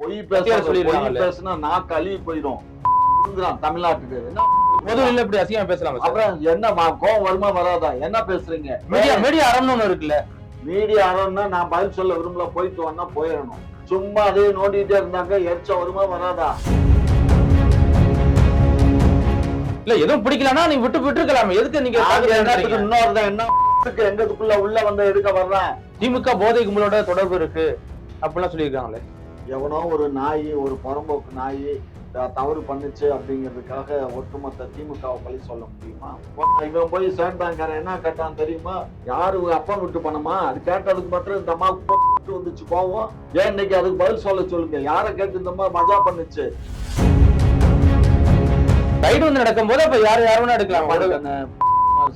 பொய் பேச பொய். பேசுனா நான் கழுவி போயிடும். தமிழ்நாட்டுக்கு. என்ன? பொதுவில் இப்படி அசிங்கமா பேசலாமா அப்புறம் என்ன மா- கோவம் வருமா வராதா? என்ன பேசுறீங்க? மீடியா மீடியா ஒண்ணு இருக்குல்ல. மீடியா ஆரோன்னா நான் பதில் சொல்ல விரும்பல போயிட்டு வந்தா போயிடணும். சும்மா அதே நோண்டிட்டே இருந்தாங்க எரிச்ச வருமா வராதா? இல்ல எதுவும் பிடிக்கலன்னா நீங்க விட்டு விட்டுருக்கலாமே. எதுக்கு நீங்க பண்றீங்க? இன்னொருத்தன் என்ன எங்கதுக்குள்ள உள்ள வந்து எடுக்க வர்றேன்? திமுக போதை கும்பலோட தொடர்பு இருக்கு. அப்படிலாம் சொல்லியிருக்காங்களே. எவனோ ஒரு நாய் ஒரு புறம்போக்கு நாய் தவறு பண்ணுச்சு அப்படிங்கிறதுக்காக ஒட்டுமொத்த திமுகவை பழி சொல்ல முடியுமா? இவன் போய் சேர்ந்தாங்காரன் என்ன கேட்டான் தெரியுமா? யாரு அப்பா விட்டு பணமா அது கேட்டதுக்கு மாத்திரம் இந்த அம்மா வந்துச்சு கோவம். ஏன் இன்னைக்கு அதுக்கு பதில் சொல்ல சொல்லுங்க? யாரை கேட்டு இந்த அம்மா மஜா பண்ணுச்சு? ரைடு வந்து நடக்கும் போது அப்ப யாரு யாரும் எடுக்கலாம்.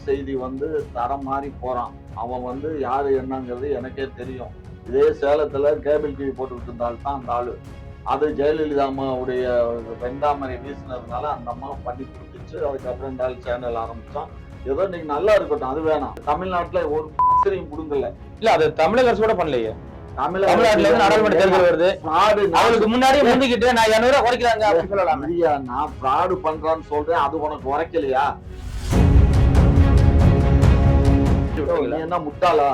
செய்தி வந்து தரம் மாறி போறான். அவன் வந்து யாரு என்னங்கிறது எனக்கே தெரியும். இதே சேலத்துல கேபிள் டிவி போட்டுக்கிட்டு இருந்தால் தான் அந்த ஆளு. அது ஜெயலலிதா அம்மாவுடைய வெண்டாமரை வீசினதுனால அந்த அம்மா பண்ணி கொடுத்துச்சு. அதுக்கப்புறம் இந்த ஆள் சேனல் ஆரம்பிச்சான். ஏதோ இன்னைக்கு நல்லா இருக்கட்டும் அது வேணாம். தமிழ்நாட்டுல ஒரு ஆசிரியம் கொடுங்கல இல்ல அது தமிழக அரசோட பண்ணலையே. தமிழ் தமிழ்நாட்டுல இருந்து நாடாளுமன்ற தேர்தல் வருது. அவளுக்கு முன்னாடியே முந்திக்கிட்டு நான் இருநூறு ரூபாய் குறைக்கிறாங்க அப்படி சொல்லலாமே. இல்லையா, நான் fraud பண்றான்னு சொல்றேன் அது உனக்கு உரைக்கலையா என்ன முட்டாளா?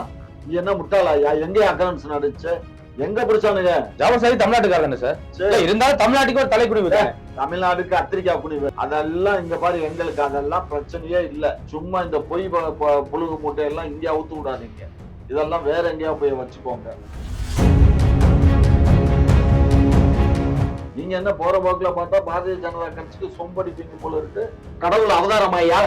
நீ என்ன முட்டாளா யா- எங்க அக்கௌண்ட்ஸ் நடிச்சு? எங்க பிடிச்சானுங்க? ஜாபசாரி தமிழ்நாட்டுக்காரங்க சார்? இருந்தாலும் தமிழ்நாட்டுக்கு ஒரு தலைக்குடிவு தமிழ்நாடுக்கு கத்திரிக்காய் குனிவு அதெல்லாம் இங்க பாரு எங்களுக்கு அதெல்லாம் பிரச்சனையே இல்ல. சும்மா இந்த பொய் புழுகு மூட்டை எல்லாம் இங்கே அவுத்து விடாதீங்க. இதெல்லாம் வேற எங்கேயா போய் வச்சுக்கோங்க. நீங்க என்ன போற போக்குல பார்த்தா பாரதிய ஜனதா கட்சிக்கு சொம்படிப்பீங்க போல இருக்கு. கடவுள் அவதாரமாயா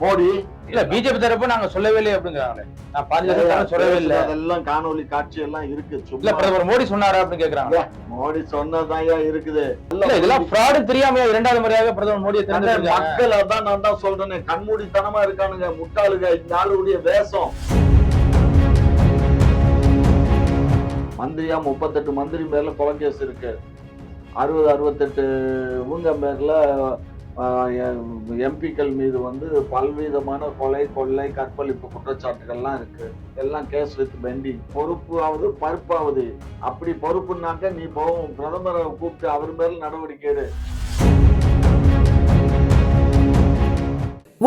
மோடி இல்ல பிஜேபி தரப்பு நாங்க சொல்லவே இல்லை அப்படிங்கிறாங்களே. நான் பாதுகாப்பு சொல்லவே இல்ல. அதெல்லாம் காணொளி காட்சி எல்லாம் இருக்கு இல்ல பிரதமர் மோடி சொன்னாரா அப்படின்னு கேக்குறாங்க. மோடி சொன்னதாயா இருக்குது. இல்ல இதெல்லாம் ஃப்ராடு தெரியாமையா இரண்டாவது முறையாக பிரதமர் அந்த தேர்ந்தெடுத்திருக்காங்க. மக்கள் அதான் நான் தான் சொல்றேனே. கண்மூடித்தனமா இருக்கானுங்க முட்டாளுங்க இந்த ஆளுடைய வேஷம். மந்திரியா முப்பத்தெட்டு மந்திரி பேர்ல கொலை கேஸ் இருக்கு. அறுபது அறுபத்தெட்டு இவங்க பேர்ல எம்பிக்கள் மீது வந்து பல்விதமான கொலை கொள்ளை கற்பழிப்பு குற்றச்சாட்டுகள்லாம் இருக்கு. எல்லாம் கேஸ் வித் பெண்டிங் பொறுப்பாவது பருப்பாவது. அப்படி பொறுப்புனாக்க நீ போகும் பிரதமரை கூப்பிட்டு அவர் மேல நடவடிக்கை எடு.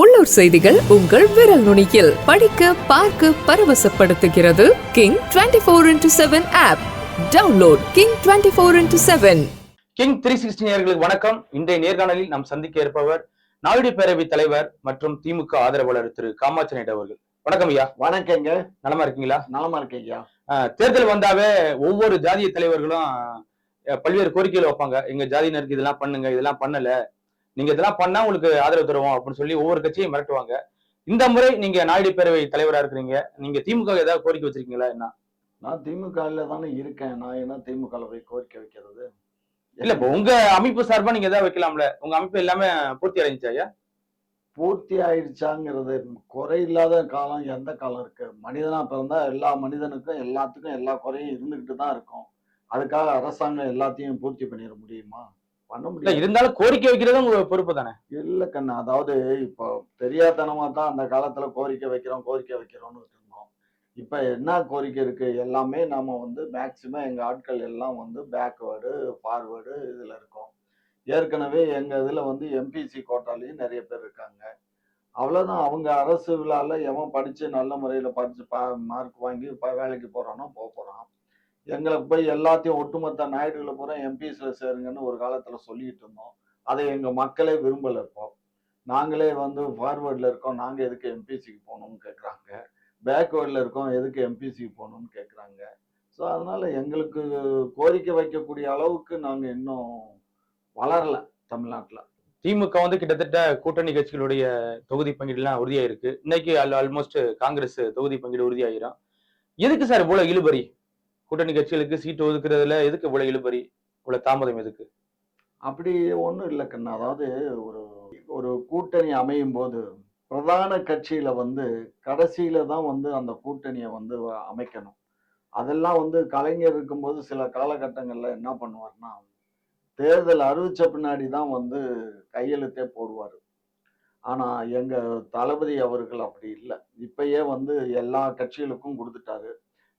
உள்ளூர் செய்திகள் உங்கள் விரல் நுனியில். படிக்க பார்க்க பரவசப்படுத்துகிறது king twenty four into seven app download king twenty four into seven king three sixty நேயர்களுக்கு வணக்கம். இன்றைய நேர்காணலில் நாம் சந்திக்க இருப்பவர் நாயுடு பேரவை தலைவர் மற்றும் திமுக ஆதரவாளர் திரு காமாட்சி அவர்கள். வணக்கம் ஐயா. வணக்கங்க. நலமா இருக்கீங்களா? நலமா இருக்கீங்க தேர்தல் வந்தாவே ஒவ்வொரு ஜாதிய தலைவர்களும் பல்வேறு கோரிக்கைகள் வைப்பாங்க. எங்க ஜாதியினருக்கு இதெல்லாம் பண்ணுங்க இதெல்லாம் பண்ணல. நீங்க இதெல்லாம் பண்ணா உங்களுக்கு ஆதரவு தருவோம் அப்படின்னு சொல்லி ஒவ்வொரு கட்சியும் மிரட்டுவாங்க. இந்த முறை நீங்க நாயுடு பேரவை தலைவரா இருக்கிறீங்க. நீங்க திமுக ஏதாவது கோரிக்கை வச்சிருக்கீங்களா என்ன? நான் திமுகல தானே இருக்கேன். நான் என்ன திமுக கோரிக்கை வைக்கிறது? இல்ல இப்போ உங்க அமைப்பு சார்பா நீங்க ஏதாவது வைக்கலாம்ல? உங்க அமைப்பு எல்லாமே பூர்த்தி அடைஞ்சா ஐயா? பூர்த்தி ஆயிடுச்சாங்கிறது குறை இல்லாத காலம் எந்த காலம் இருக்கு? மனிதனா பிறந்தா எல்லா மனிதனுக்கும் எல்லாத்துக்கும் எல்லா குறையும் இருந்துகிட்டு தான் இருக்கும். அதுக்காக அரசாங்கம் எல்லாத்தையும் பூர்த்தி பண்ணிட முடியுமா? பண்ண முடியாது. இருந்தாலும் கோரிக்கை வைக்கிறது உங்க பொறுப்பு தானே? இல்ல கண்ணா அதாவது இப்போ தெரியாதனமா தான் அந்த காலத்துல கோரிக்கை வைக்கிறோம் கோரிக்கை வைக்கிறோம்னு இப்போ என்ன கோரிக்கை இருக்கு? எல்லாமே நாம வந்து மேக்சிமம் எங்கள் ஆட்கள் எல்லாம் வந்து பேக்வேர்டு ஃபார்வேர்டு இதில் இருக்கோம். ஏற்கனவே எங்கள் இதில் வந்து எம்பிசி கோட்டாலையும் நிறைய பேர் இருக்காங்க. அவ்வளோதான் அவங்க அரசு விழாவில் எவன் படித்து நல்ல முறையில் படித்து பா மார்க் வாங்கி இப்போ வேலைக்கு போகிறானோ போக போகிறான் எங்களை போய் எல்லாத்தையும் ஒட்டுமொத்த நாயுடுகளை பூரா எம்பிசில சேருங்கன்னு ஒரு காலத்தில் சொல்லிக்கிட்டு இருந்தோம். அதை எங்கள் மக்களே விரும்பல இருப்போம் நாங்களே வந்து ஃபார்வேர்டில் இருக்கோம். நாங்கள் எதுக்கு எம்பிசிக்கு போகணும்னு கேட்குறாங்க பேக்வேர்டில் இருக்கோம் எதுக்கு எம்பிசிக்கு போகணும்னு கேட்குறாங்க. ஸோ அதனால எங்களுக்கு கோரிக்கை வைக்கக்கூடிய அளவுக்கு நாங்க இன்னும் வளரல தமிழ்நாட்டில். திமுக வந்து கிட்டத்தட்ட கூட்டணி கட்சிகளுடைய தொகுதி பங்கீடுலாம் உறுதியாயிருக்கு. இன்னைக்கு ஆல்மோஸ்ட் காங்கிரஸ் தொகுதி பங்கீடு உறுதியாயிரும். எதுக்கு சார் இவ்வளவு இழுபறி? கூட்டணி கட்சிகளுக்கு சீட்டு ஒதுக்குறதுல எதுக்கு இவ்வளவு இழுபறி? இவ்வளவு தாமதம் எதுக்கு? அப்படி ஒன்றும் இல்லை கண்ணா. அதாவது ஒரு ஒரு கூட்டணி அமையும் போது பிரதான கட்சியில வந்து கடைசியில தான் வந்து அந்த கூட்டணியை வந்து அமைக்கணும். அதெல்லாம் வந்து கலைஞர் இருக்கும்போது சில காலகட்டங்களில் என்ன பண்ணுவார்னா தேர்தல் அறிவிச்ச பின்னாடி தான் வந்து கையெழுத்தே போடுவார். ஆனால் எங்கள் தளபதி அவர்கள் அப்படி இல்லை. இப்பயே வந்து எல்லா கட்சிகளுக்கும் கொடுத்துட்டாரு.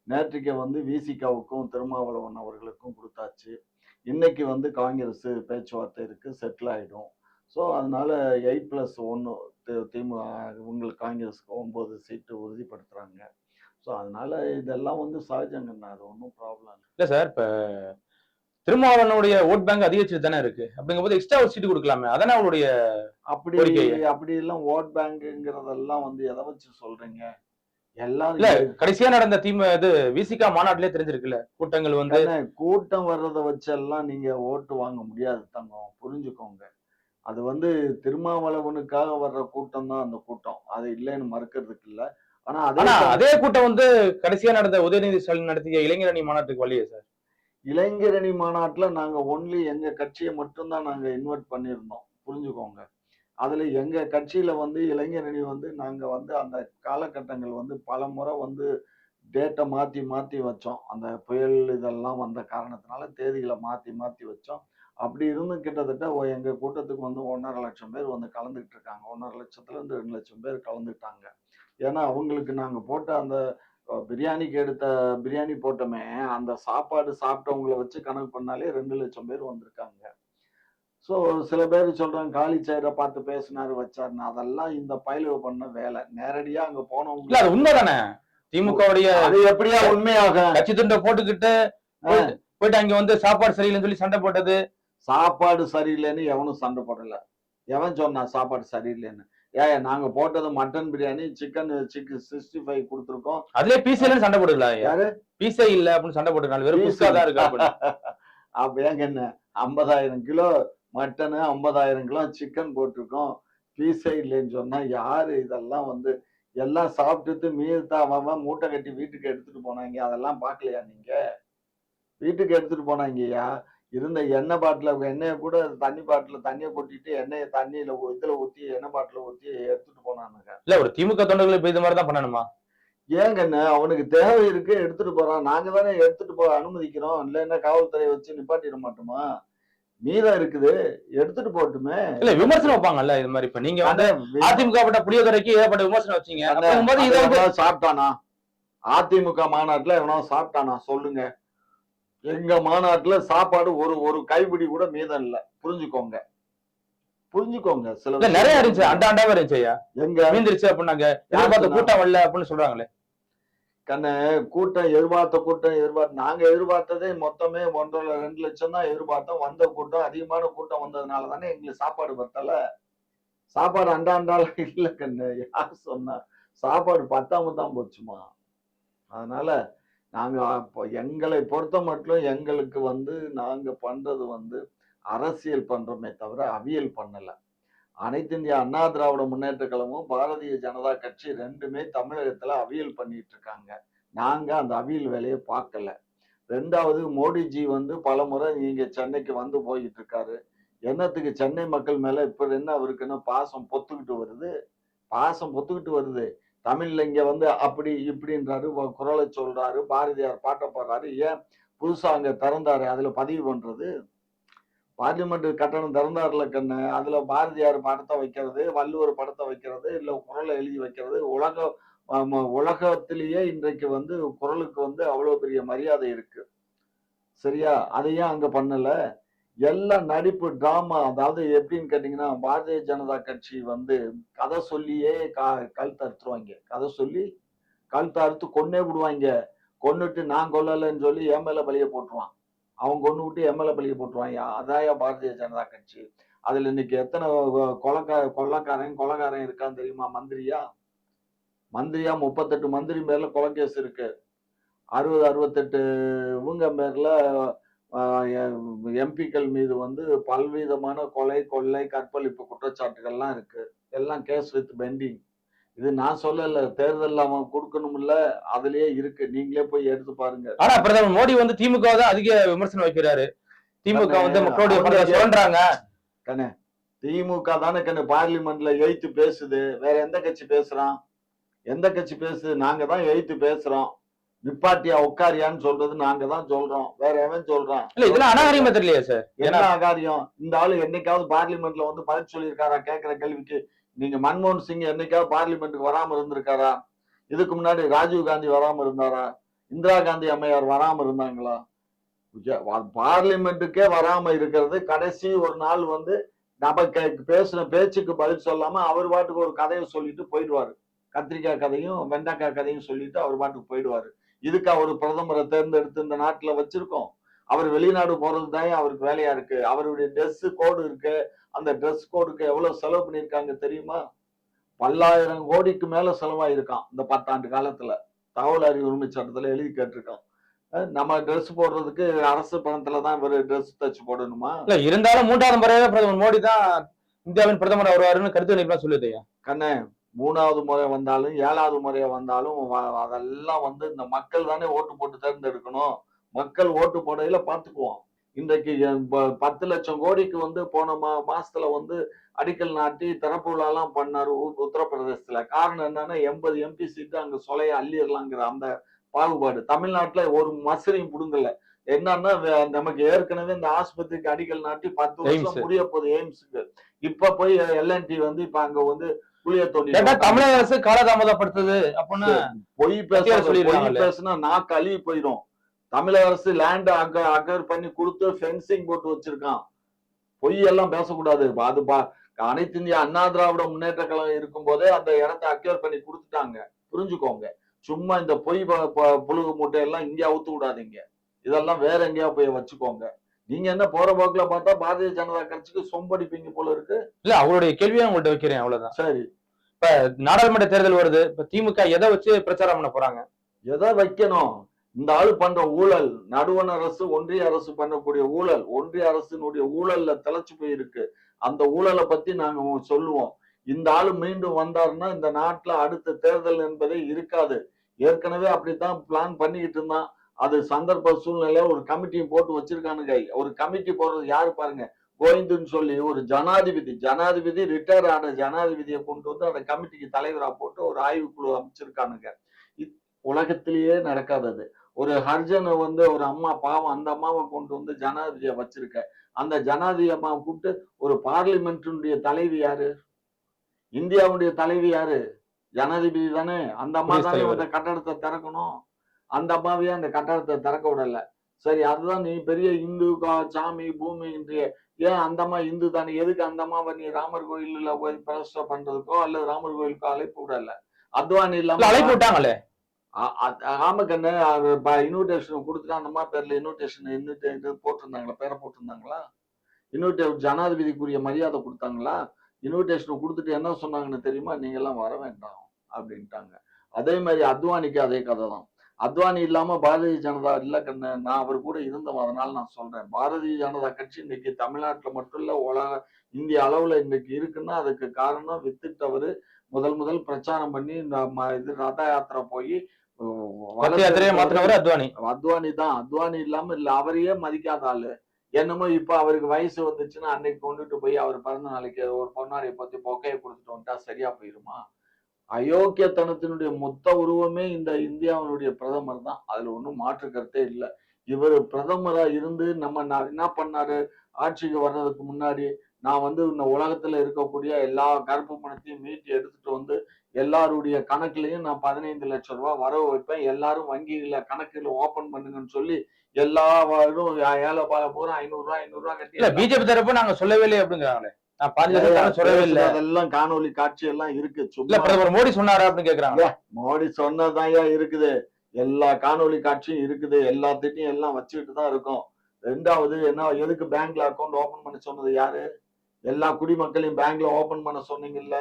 நேற்றுக்கு வந்து விசிகாவுக்கும் திருமாவளவன் அவர்களுக்கும் கொடுத்தாச்சு. இன்னைக்கு வந்து காங்கிரஸ் பேச்சுவார்த்தை இருக்கு செட்டில் ஆகிடும் ஸோ அதனால எயிட் ப்ளஸ் ஒன்று திமுக உங்களுக்கு காங்கிரஸ்க்கு ஒன்பது சீட்டு உறுதிப்படுத்துறாங்க. ஸோ அதனால இதெல்லாம் வந்து சகஜங்கண்ணா அது ஒன்றும் ப்ராப்ளம் இல்லை. இல்ல சார் இப்ப திருமாவளவனுடைய ஓட் பேங்க் அதிகரிச்சுட்டு தானே இருக்கு. அப்படிங்கும்போது எக்ஸ்ட்ரா ஒரு சீட்டு கொடுக்கலாமே. அதானே அவருடைய அப்படி. அப்படி எல்லாம் ஓட் பேங்க்குங்கிறதெல்லாம் வந்து எதை வச்சு சொல்றீங்க? எல்லாம் இல்ல கடைசியா நடந்த தீம இது விசிகா மாநாட்டிலே தெரிஞ்சிருக்குல்ல. கூட்டங்கள் வந்து கூட்டம் வர்றத வச்செல்லாம் நீங்க ஓட்டு வாங்க முடியாது தங்கம். புரிஞ்சுக்கோங்க. அது வந்து திருமாவளவனுக்காக வர்ற கூட்டம் தான் அந்த கூட்டம். அது இல்லைன்னு மறுக்கிறதுக்கு இல்ல ஆனா அதே ஆனா அதே கூட்டம் வந்து கடைசியா நடந்த உதயநிதி ஸ்டாலின் நடத்திய இளைஞர் அணி மாநாட்டுக்கு வழியே சார்? இளைஞரணி மாநாட்டுல நாங்க ஒன்லி எங்க கட்சியை மட்டும்தான் நாங்க இன்வைட் பண்ணியிருந்தோம். புரிஞ்சுக்கோங்க. அதுல எங்க கட்சியில வந்து இளைஞரணி வந்து நாங்க வந்து அந்த காலகட்டங்கள் வந்து பல முறை வந்து டேட்டை மாத்தி மாத்தி வச்சோம். அந்த புயல் இதெல்லாம் வந்த காரணத்தினால தேதிகளை மாத்தி மாத்தி வச்சோம். அப்படி இருந்தும் கிட்டத்தட்ட ஒ- எங்க கூட்டத்துக்கு வந்து ஒன்றரை லட்சம் பேர் வந்து கலந்துக்கிட்டு இருக்காங்க. ஒன்றரை லட்சத்துல இருந்து ரெண்டு லட்சம் பேர் கலந்துட்டாங்க ஏன்னா அவங்களுக்கு நாங்க போட்ட அந்த பிரியாணிக்கு எடுத்த பிரியாணி போட்டோமே அந்த சாப்பாடு சாப்பிட்டவங்கள வச்சு கணக்கு பண்ணாலே ரெண்டு லட்சம் பேர் வந்திருக்காங்க. ஸோ சில பேர் சொல்றாங்க காலி சேரை பார்த்து பேசினாரு வச்சாருன்னு. அதெல்லாம் இந்த பயிலு பண்ண வேலை. நேரடியா அங்க போனவங்க உண்மைதானே? திமுகவுடைய அது எப்படியா உண்மையாக? கட்சி துண்டை போட்டுக்கிட்டு போயிட்டு அங்க வந்து சாப்பாடு சரியில்லைன்னு சொல்லி சண்டை போட்டது சாப்பாடு சரியில்லைன்னு எவனும் சண்டை போடல. எவன் சொன்னான் சாப்பாடு சரியில்லைன்னு? ஏன் நாங்க போட்டது mutton biryani chicken chicken sixty five கொடுத்துருக்கோம். அதுலயே பீஸே இல்லைன்னு சண்டை போட்டுக்கல யாரு? பீஸே இல்ல அப்படின்னு சண்டை போட்டுருக்காங்க வெறும் புஸ்கா தான் இருக்கு. அப்ப ஏங்க என்ன? ஐம்பதாயிரம் கிலோ மட்டனு ஐம்பதாயிரம் கிலோ சிக்கன் போட்டிருக்கோம். பீஸே இல்லைன்னு சொன்னா யாரு இதெல்லாம் வந்து எல்லாம் சாப்பிட்டுட்டு மீதத்தை அவன் மூட்டை கட்டி வீட்டுக்கு எடுத்துட்டு போனாங்க. அதெல்லாம் பார்க்கலையா நீங்க? வீட்டுக்கு எடுத்துட்டு போனாங்கய்யா. இருந்த எண்ணெய் பாட்டில எண்ணெயை கூட தண்ணி பாட்டில தண்ணியை கொட்டிட்டு எண்ணெயை தண்ணியில இதுல ஊத்தி எண்ணெய் பாட்டில ஊத்தி எடுத்துட்டு போனானுங்க. இல்ல ஒரு திமுக தொண்டர்கள் இப்ப இது மாதிரி தான் பண்ணணுமா? ஏங்கண்ணே அவனுக்கு தேவை இருக்கு எடுத்துட்டு போறான். நாங்க தானே எடுத்துட்டு போக அனுமதிக்கிறோம். இல்லைன்னா காவல்துறையை வச்சு நிப்பாட்டிட மாட்டோமா? மீதம் இருக்குது எடுத்துட்டு போட்டுமே. இல்ல விமர்சனம் வைப்பாங்கல்ல இது மாதிரி இப்ப. நீங்க வந்து அதிமுக பட்ட புளியோதரைக்கு ஏகப்பட்ட விமர்சனம் வச்சீங்க. சாப்பிட்டானா? அதிமுக மாநாட்டுல எவனாவது சாப்பிட்டானா? சொல்லுங்க. எங்க மாநாட்டுல சாப்பாடு ஒரு ஒரு கைப்பிடி கூட மீதம் இல்ல. புரிஞ்சுக்கோங்க. புரிஞ்சுக்கோங்க. சில நிறைய இருந்துச்சு. அண்டா அண்டாவே இருந்துச்சு ஐயா. எங்க? மீந்துருச்சு அப்படின்னாங்க. எதிர்பார்த்த சொன்னா? கூட்டம் வரல அப்படின்னு சொல்றாங்களே. கண்ணு கூட்டம் எதிர்பார்த்த கூட்டம் எதிர்பார்த்து நாங்க எதிர்பார்த்ததே மொத்தமே ஒன்றரை ரெண்டு லட்சம் தான் எதிர்பார்த்தோம். வந்த கூட்டம் அதிகமான கூட்டம் வந்ததுனால தானே எங்களுக்கு சாப்பாடு பத்தல. சாப்பாடு அண்டா அண்டால இல்ல கண்ணு. யார் சொன்னா? சாப்பாடு பத்தாம தான் போச்சுமா? அதனால நாங்க அப்போ எங்களை பொறுத்த மட்டும் எங்களுக்கு வந்து நாங்க பண்றது வந்து அரசியல் பண்றோமே தவிர அவியல் பண்ணல. அனைத்து இந்திய அண்ணா திராவிட முன்னேற்ற கழகமும் பாரதிய ஜனதா கட்சி ரெண்டுமே தமிழகத்துல அவியல் பண்ணிட்டு இருக்காங்க. நாங்க அந்த அவியல் வேலையை பார்க்கல. ரெண்டாவது மோடிஜி வந்து பல முறை நீங்க சென்னைக்கு வந்து போயிட்டு இருக்காரு. என்னத்துக்கு சென்னை மக்கள் மேல இப்ப என்ன அவருக்குன்னு பாசம் பொத்துக்கிட்டு வருது? பாசம் பொத்துக்கிட்டு வருது. தமிழ்ல இங்க வந்து அப்படி இப்படின்றாரு குரலை சொல்றாரு பாரதியார் பாட்ட பாடுறாரு ஏன் புதுசா அங்க திறந்தாரு அதுல பதிவு பண்றது? பார்லிமெண்ட் கட்டணம் திறந்தாருல கண்ணு அதுல பாரதியார் படத்தை வைக்கிறது வள்ளுவர் படத்தை வைக்கிறது இல்ல குரலை எழுதி வைக்கிறது உலக உலகத்திலேயே இன்றைக்கு வந்து குரலுக்கு வந்து அவ்வளவு பெரிய மரியாதை இருக்கு. சரியா? அதையும் அங்க பண்ணல. எல்லாம் நடிப்பு டிராமா அதாவது எப்படின்னு கேட்டீங்கன்னா பாரதிய ஜனதா கட்சி வந்து கதை சொல்லியே கா கழுத்து அறுத்துருவாங்க. கதை சொல்லி கழுத்து அறுத்து கொன்னே விடுவாங்க. கொன்னுட்டு நான் கொல்லலைன்னு சொல்லி எம்எல்ஏ மேல போட்டுருவான். அவங்க கொண்டு விட்டு எம்எல்ஏ மேல போட்டுருவாங்க அதாயா பாரதிய ஜனதா கட்சி. அதுல இன்னைக்கு எத்தனை கொலக்கா கொள்ளக்காரன் கொலைக்காரன் இருக்கான்னு தெரியுமா? மந்திரியா? மந்திரியா முப்பத்தெட்டு மந்திரி மேல கொலகேஸ் இருக்கு. அறுபது அறுபத்தெட்டு இவங்க பேர்ல எம்பிக்கள் மீது வந்து பல்விதமான கொலை கொள்ளை கற்பழிப்பு குற்றச்சாட்டுகள்லாம் இருக்கு. எல்லாம் கேஸ் வித் பெண்டிங் இது நான் சொல்லல தேர்தல் அவன் கொடுக்கணும்ல அதுலயே இருக்கு. நீங்களே போய் எடுத்து பாருங்க. ஆனா பிரதமர் மோடி வந்து திமுக தான் அதிக விமர்சனம் வைக்கிறாரு. திமுக வந்து மக்களுடைய கண்ணே திமுக தானே கண்ணு பார்லிமெண்ட்ல எய்த்து பேசுது. வேற எந்த கட்சி பேசுறான்? எந்த கட்சி பேசுது? நாங்க தான் எய்த்து பேசுறோம். நிப்பாட்டியா உட்காரியான்னு சொல்றது நாங்க தான் சொல்றோம். வேற எவன் சொல்றான்? இல்ல இதெல்லாம் அநாகரிகமா தெரியலையே சார்? என்ன காரியம் இந்த ஆளு என்னைக்காவது பார்லிமெண்ட்ல வந்து பதில் சொல்லியிருக்காரா? கேட்கிற கேள்விக்கு நீங்க மன்மோகன் சிங் என்னைக்காவது பார்லிமெண்ட்டுக்கு வராம இருந்திருக்காரா? இதுக்கு முன்னாடி ராஜீவ் காந்தி வராம இருந்தாரா? இந்திரா காந்தி அம்மையார் வராம இருந்தாங்களா? பார்லிமெண்ட்டுக்கே வராம இருக்கிறது கடைசி ஒரு நாள் வந்து நம்ம பேசுன பேச்சுக்கு பதில் சொல்லாம அவர் பாட்டுக்கு ஒரு கதையை சொல்லிட்டு போயிடுவாரு. கத்திரிக்காய் கதையும் வெண்டைக்காய் கதையும் சொல்லிட்டு அவர் பாட்டுக்கு போயிடுவாரு. இதுக்கு அவர் பிரதமரை தேர்ந்தெடுத்து இந்த நாட்டுல வச்சிருக்கோம். அவர் வெளிநாடு போறது தான் அவருக்கு வேலையா இருக்கு. அவருடைய ட்ரெஸ் கோடு இருக்கு. அந்த ட்ரெஸ் கோடுக்கு எவ்வளவு செலவு பண்ணியிருக்காங்க தெரியுமா? பல்லாயிரம் கோடிக்கு மேல செலவாயிருக்கான் இந்த பத்தாண்டு காலத்துல. தகவல் அறிவு உரிமை சட்டத்துல எழுதி கேட்டிருக்கான். நம்ம ட்ரெஸ் போடுறதுக்கு அரசு பணத்துல தான் இவர் ட்ரெஸ் தச்சு போடணுமா? இல்ல இருந்தாலும் மூன்றாவது முறையாக பிரதமர் மோடி தான் இந்தியாவின் பிரதமர் வருவாருன்னு கருத்து கணிப்புலாம் சொல்லுது ஐயா. கண்ணே மூணாவது முறை வந்தாலும் ஏழாவது முறை வந்தாலும் அதெல்லாம் வந்து இந்த மக்கள் தானே ஓட்டு போட்டு தேர்ந்தெடுக்கணும். மக்கள் ஓட்டு போடையில பாத்துக்குவோம். இன்றைக்கு பத்து லட்சம் கோடிக்கு வந்து போன மா மாசத்துல வந்து அடிக்கல் நாட்டி திறப்பு விழாலாம் பண்ணாரு உத்தரப்பிரதேசத்துல. காரணம் என்னன்னா எண்பது எம்பி சீட்டு அங்க சொலைய அள்ளிடலாங்கிற அந்த பாகுபாடு. தமிழ்நாட்டுல ஒரு மசரையும் புடுங்கல. என்னன்னா நமக்கு ஏற்கனவே இந்த ஆஸ்பத்திரிக்கு அடிக்கல் நாட்டி பத்து வருஷம். முடிய போகுது எய்ம்ஸுக்கு. இப்ப போய் எல்என்டி வந்து இப்ப அங்க வந்து தமிழக அரசு காலதாமதப்படுத்துது அப்படின்னு பொய் பேச. பேசுனா நாக்கு அழுகி போயிடும். தமிழக அரசு லேண்ட் அக அகர் பண்ணி கொடுத்து ஃபென்சிங் போட்டு வச்சிருக்கான். பொய் எல்லாம் பேசக்கூடாது. அது பா- அனைத்து இந்திய அண்ணா திராவிட முன்னேற்ற கழகம் இருக்கும் போதே அந்த இடத்த அக்யூர் பண்ணி கொடுத்துட்டாங்க. புரிஞ்சுக்கோங்க. சும்மா இந்த பொய் புழுகு மூட்டையெல்லாம் இங்கே அவுத்து விடாதீங்க இதெல்லாம் வேற எங்கேயா போய் வச்சுக்கோங்க. நீங்க என்ன போற போக்குல பார்த்தா பாரதிய ஜனதா கட்சிக்கு சொம்படிப்பீங்க போல இருக்கு. இல்ல அவருடைய கேள்வியை உங்கள்ட்ட வைக்கிறேன் அவ்வளவுதான். சரி. நாடாளுமன்ற தேர்தல் வருது இப்ப திமுக எதை வச்சு பிரச்சாரம் பண்ண போறாங்க? எதை வைக்கணும்? இந்த ஆளு பண்ற ஊழல் நடுவண் அரசு ஒன்றிய அரசு பண்ணக்கூடிய ஊழல் ஒன்றிய அரசினுடைய ஊழல்ல திளைச்சு போயிருக்கு. அந்த ஊழலை பத்தி நாங்க சொல்லுவோம். இந்த ஆளு மீண்டும் வந்தாருன்னா இந்த நாட்டுல அடுத்த தேர்தல் என்பதே இருக்காது. ஏற்கனவே அப்படித்தான் பிளான் பண்ணிக்கிட்டு இருந்தான். அது சந்தர்ப்ப சூழ்நிலையில ஒரு கமிட்டியும் போட்டு வச்சிருக்கானுங்க. ஒரு கமிட்டி போடுறது யாரு பாருங்க? கோவிந்துன்னு சொல்லி ஒரு ஜனாதிபதி ஜனாதிபதி ரிட்டையர் ஆன ஜனாதிபதியை கொண்டு வந்து அந்த கமிட்டிக்கு தலைவரா போட்டு ஒரு ஆய்வுக்குழு அமைச்சிருக்கானுங்க. உலகத்திலேயே நடக்காதது ஒரு ஹர்ஜனை வந்து ஒரு அம்மா பாவம் அந்த அம்மாவை கொண்டு வந்து ஜனாதிபதியை வச்சிருக்க. அந்த ஜனாதிபதி அம்மாவை கூப்பிட்டு ஒரு பார்லிமெண்ட்டினுடைய தலைவி யாரு? இந்தியாவுடைய தலைவி யாரு? ஜனாதிபதி தானே. அந்த அம்மா தானே. அந்த கட்டடத்தை திறக்கணும். அந்த அம்மாவையே அந்த கட்டடத்தை திறக்க விடல. சரி அதுதான் நீ பெரிய இந்து சாமி பூமி இன்றைய. ஏன் அந்த அம்மா இந்து தானே? எதுக்கு அந்த அம்மாவை நீ ராமர் கோயில்ல போய் பிரதிஷ்டை பண்றதுக்கோ அல்லது ராமர் கோயிலுக்கோ அழைப்பு விடல? அத்வானி இல்ல இல்லாம அழைப்பு விட்டாங்களே? ஆ- ஆ- ஆமா கண்ணு இன்விடேஷன் கொடுத்துட்டு அந்த மாதிரி பேர்ல இன்விடேஷன் இது போட்டிருந்தாங்களா? பேரை போட்டிருந்தாங்களா? இன்விடே ஜனாதிபதிக்குரிய மரியாதை கொடுத்தாங்களா? இன்விடேஷன் கொடுத்துட்டு என்ன சொன்னாங்கன்னு தெரியுமா? நீங்க எல்லாம் வர வேண்டாம் அப்படின்ட்டாங்க. அதே மாதிரி அத்வானிக்கு அதே கதை தான் அத்வானி இல்லாம பாரதிய ஜனதா இல்ல கண்ணு. நான் அவர் கூட இருந்தோம் அதனால நான் சொல்றேன். பாரதிய ஜனதா கட்சி இன்னைக்கு தமிழ்நாட்டுல மட்டும் இல்ல உலக இந்திய அளவுல இன்னைக்கு இருக்குன்னா அதுக்கு காரணம் வித்துட்டவரு முதல் முதல் பிரச்சாரம் பண்ணி இது ரத யாத்திரை போய் அத்வானி. அத்வானி தான். அத்வானி இல்லாம இல்ல அவரையே மதிக்காத ஆளு. என்னமோ இப்ப அவருக்கு வயசு வந்துச்சுன்னா அன்னைக்கு கொண்டுட்டு போய் அவர் பிறந்த நாளைக்கு ஒரு பொன்னாரையை பத்தி பொக்கையை கொடுத்துட்டு வந்துட்டா சரியா போயிருமா? அயோக்கியத்தனத்தினுடைய மொத்த உருவமே இந்த இந்தியாவினுடைய பிரதமர் தான் அதுல ஒன்றும் மாற்று கருத்தே இல்லை. இவர் பிரதமரா இருந்து நம்ம நான் என்ன பண்ணாரு? ஆட்சிக்கு வர்றதுக்கு முன்னாடி நான் வந்து இந்த உலகத்துல இருக்கக்கூடிய எல்லா கருப்பு பணத்தையும் மீட்டி எடுத்துட்டு வந்து எல்லாருடைய கணக்குலையும் நான் பதினைந்து லட்சம் ரூபாய் வரவு வைப்பேன். எல்லாரும் வங்கியில கணக்குல ஓபன் பண்ணுங்கன்னு சொல்லி எல்லா வார்டும் ஏழை பால பூரா ஐநூறு ரூபாய் ஐநூறு ரூபாய் கட்டி பிஜேபி தரப்பு நாங்க சொல்லவே இல்லை அப்படிங்கிறாங்களே. சொல்லவே இல்லை. அதெல்லாம் காணொலி காட்சி எல்லாம் இருக்கு. சும்மா பிரதமர் மோடி சொன்னாரா அப்படின்னு கேக்குறாங்க. மோடி சொன்னதாயா இருக்குது. எல்லா காணொளி காட்சியும் இருக்குது. எல்லாத்திட்டையும் எல்லாம் வச்சுக்கிட்டு தான் இருக்கும். ரெண்டாவது என்ன எதுக்கு பேங்க்ல அக்கௌண்ட் ஓபன் பண்ண சொன்னது யாரு? எல்லா குடிமக்களையும் பேங்க்ல ஓபன் பண்ண சொன்னீங்கல்ல.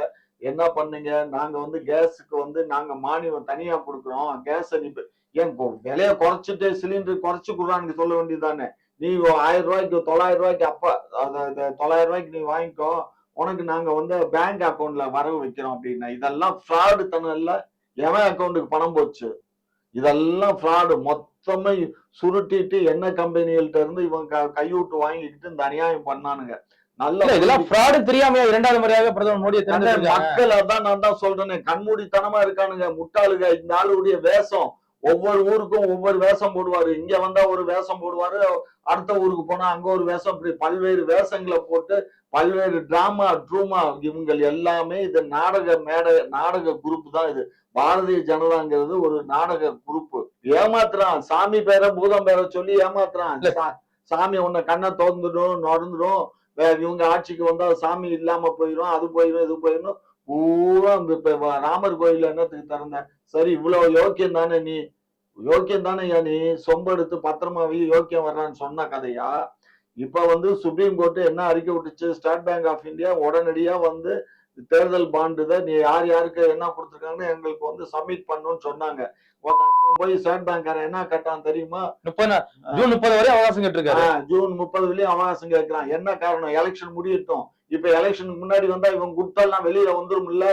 என்ன பண்ணீங்க? நாங்க வந்து கேஸுக்கு வந்து நாங்க மானியம் தனியா கொடுக்குறோம். கேஸ் அனுப்பி ஏன் விலைய குறைச்சிட்டு சிலிண்டர் குறைச்சு கொடுறான்னு சொல்ல வேண்டியதுதானே? நீ ஆயிரம் ரூபாய்க்கு தொள்ளாயிரம் ரூபாய்க்கு அப்ப தொள்ளாயிரம் ரூபாய்க்கு நீ வாங்கிக்கோ. உனக்கு நாங்க வந்து பேங்க் அக்கௌண்ட்ல வரவு வைக்கிறோம் அப்படின்னா இதெல்லாம் ஃப்ராடு தனம் இல்ல. எவன் அக்கௌண்ட்டுக்கு பணம் போச்சு? இதெல்லாம் ஃப்ராடு மொத்தமே சுருட்டிட்டு என்ன கம்பெனிகள்ட்ட இருந்து இவன் கையூட்டு வாங்கிக்கிட்டு இந்த அநியாயம் பண்ணானுங்க. நல்ல இதெல்லாம் ஃப்ராடு தெரியாமையா இரண்டாவது முறையாக பிரதமர் மோடியை மக்கள் அதான் நான் தான் சொல்றேனே கண்மூடித்தனமா இருக்கானுங்க. முட்டாளுங்க இந்த ஆளுடைய வேஷம். ஒவ்வொரு ஊருக்கும் ஒவ்வொரு வேஷம் போடுவாரு. இங்க வந்தா ஒரு வேஷம் போடுவாரு அடுத்த ஊருக்கு போனா அங்க ஒரு வேஷம் இப்படி பல்வேறு வேஷங்களை போட்டு பல்வேறு டிராமா ட்ரூமா இவங்க எல்லாமே இது நாடக மேடை நாடக குரூப் தான் இது. பாரதிய ஜனதாங்கிறது ஒரு நாடக குரூப் ஏமாத்துறான். சாமி பேரை பூதம் பேரை சொல்லி ஏமாத்துறான். சாமி உன்னை கண்ணை திறந்துடும் நடந்துடும். இவங்க ஆட்சிக்கு வந்தா சாமி இல்லாம போயிடும் அது போயிடும் இது போயிடும் பூரா இப்ப ராமர் கோயில் என்னத்துக்கு திறந்த? சரி இவ்வளவு யோக்கியம் தானே நீ? யோக்கியம் தானே நீ? சொம்பெடுத்து பத்திரமா வை யோக்கியம் வர்றான்னு சொன்ன கதையா? இப்ப வந்து சுப்ரீம் கோர்ட் என்ன அறிக்கை விட்டுச்சு? ஸ்டேட் பேங்க் ஆஃப் இந்தியா உடனடியா வந்து தேர்தல் பாண்டு தான் நீ யார் யாருக்கு என்ன கொடுத்துருக்காங்கன்னு எங்களுக்கு வந்து சப்மிட் பண்ணுன்னு சொன்னாங்க. போய் ஸ்டேட் பேங்க்காரன் என்ன கட்டான் தெரியுமா? முப்பது ஜூன் முப்பது வரை அவகாசம் கேட்டிருக்காரு. ஜூன் முப்பது வரையும் அவகாசம் கேட்கிறான். என்ன காரணம்? எலெக்ஷன் முடியட்டும். இப்ப எலெக்ஷனுக்கு முன்னாடி வந்தா இவன் குட்டெல்லாம் வெளியில வந்துரும்ல.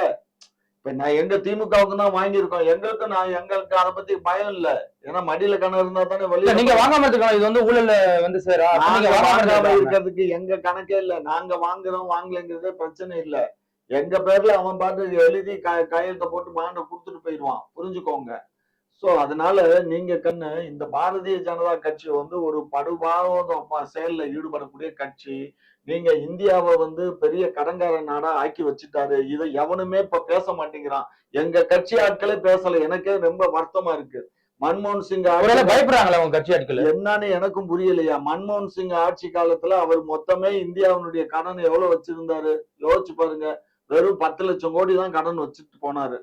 இப்ப நான் எங்க திமுகவுக்கு தான் வாங்கியிருக்கோம். எங்களுக்கு நான் எங்களுக்கு அதை பத்தி பயம் இல்ல. ஏன்னா மடியில கணக்கு இருந்தா தானே இல்ல வெளியில நீங்க வாங்காம இது வந்து ஊழல்ல வந்து சேரா? வாங்காம. இருக்கிறதுக்கு எங்க கணக்கே இல்ல. நாங்க வாங்குறோம் வாங்கலைங்கிறதே பிரச்சனை இல்ல. எங்க பேர்ல அவன் பாட்டு எழுதி க- கையெழுத்த போட்டு மாண்ட கொடுத்துட்டு போயிடுவான். புரிஞ்சுக்கோங்க. சோ அதனால நீங்க கண்ணு இந்த பாரதிய ஜனதா கட்சி வந்து ஒரு படுபாவம் செயல்ல ஈடுபடக்கூடிய கட்சி. நீங்க இந்தியாவை வந்து பெரிய கடன்கார நாடா ஆக்கி வச்சுட்டாரு. இதை எவனுமே இப்ப பேச மாட்டேங்கிறான். எங்க கட்சி ஆட்களே பேசல. எனக்கே ரொம்ப வருத்தமா இருக்கு. மன்மோகன் சிங் பயப்படுறாங்களா உங்க கட்சி ஆட்கள்? என்னன்னு எனக்கும் புரியலையா? மன்மோகன் சிங் ஆட்சி காலத்துல அவர் மொத்தமே இந்தியாவினுடைய கடன் எவ்வளவு வச்சிருந்தாரு? யோசிச்சு பாருங்க. வெறும் பத்து லட்சம் கோடி தான் கடன் வச்சுட்டு போனாரு.